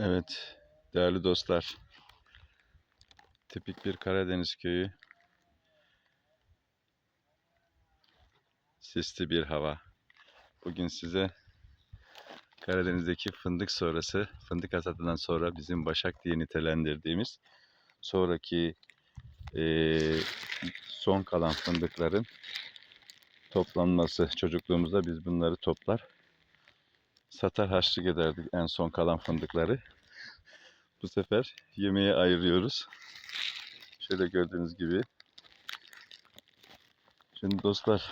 Evet, değerli dostlar. Tipik bir Karadeniz köyü. Sisli bir hava. Bugün size Karadeniz'deki fındık sonrası, fındık hasadından sonra bizim Başak diye nitelendirdiğimiz sonraki eee, son kalan fındıkların toplanması. Çocukluğumuzda biz bunları toplar, satar harçlık ederdik en son kalan fındıkları. Bu sefer yemeğe ayırıyoruz. Şöyle gördüğünüz gibi. Şimdi dostlar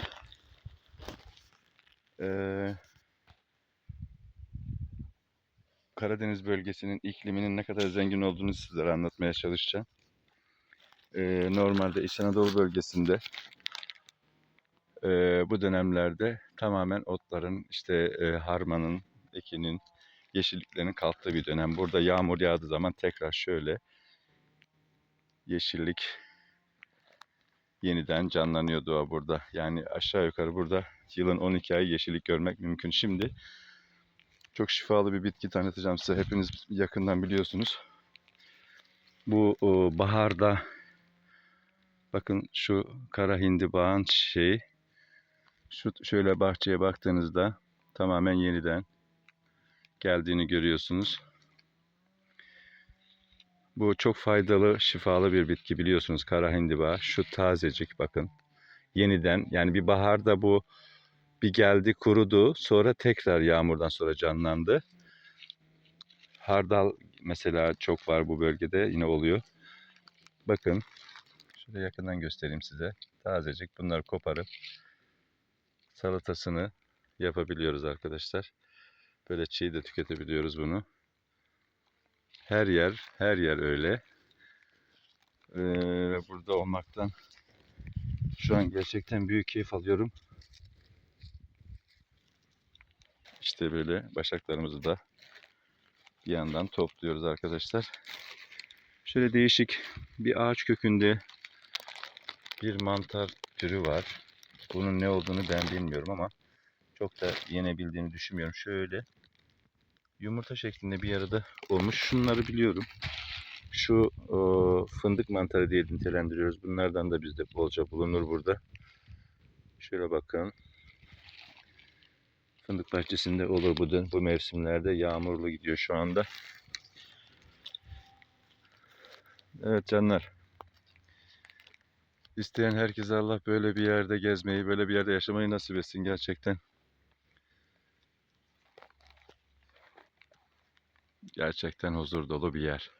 eee, Karadeniz bölgesinin ikliminin ne kadar zengin olduğunu sizlere anlatmaya çalışacağım. Eee, normalde İç Anadolu bölgesinde eee, bu dönemlerde tamamen otların, işte eee, harmanın, ekinin, yeşilliklerin kalktığı bir dönem. Burada yağmur yağdığı zaman tekrar şöyle yeşillik yeniden canlanıyor doğa burada. Yani aşağı yukarı burada yılın 12 ayı yeşillik görmek mümkün. Şimdi çok şifalı bir bitki tanıtacağım size. Hepiniz yakından biliyorsunuz. Bu baharda bakın şu kara hindibağın şeyi şu şöyle bahçeye baktığınızda tamamen yeniden geldiğini görüyorsunuz. Bu çok faydalı, şifalı bir bitki biliyorsunuz kara hindiba. Şu tazecik bakın. Yeniden yani bir baharda bu bir geldi kurudu sonra tekrar yağmurdan sonra canlandı. Hardal mesela çok var bu bölgede yine oluyor. Bakın şöyle yakından göstereyim size. Tazecik bunları koparıp salatasını yapabiliyoruz arkadaşlar. Böyle çiğ de tüketebiliyoruz bunu. Her yer, her yer öyle. Ee, burada olmaktan şu an gerçekten büyük keyif alıyorum. İşte böyle başaklarımızı da bir yandan topluyoruz arkadaşlar. Şöyle değişik bir ağaç kökünde bir mantar türü var. Bunun ne olduğunu ben bilmiyorum ama çok da yenebildiğini düşünmüyorum. Şöyle yumurta şeklinde bir arada olmuş. Şunları biliyorum. Şu e, fındık mantarı diye nitelendiriyoruz. Bunlardan da bizde bolca bulunur burada. Şöyle bakın. Fındık bahçesinde olur bu, bu mevsimlerde. Yağmurlu gidiyor şu anda. Evet canlar. İsteyen herkese Allah böyle bir yerde gezmeyi, böyle bir yerde yaşamayı nasip etsin gerçekten. Gerçekten huzur dolu bir yer.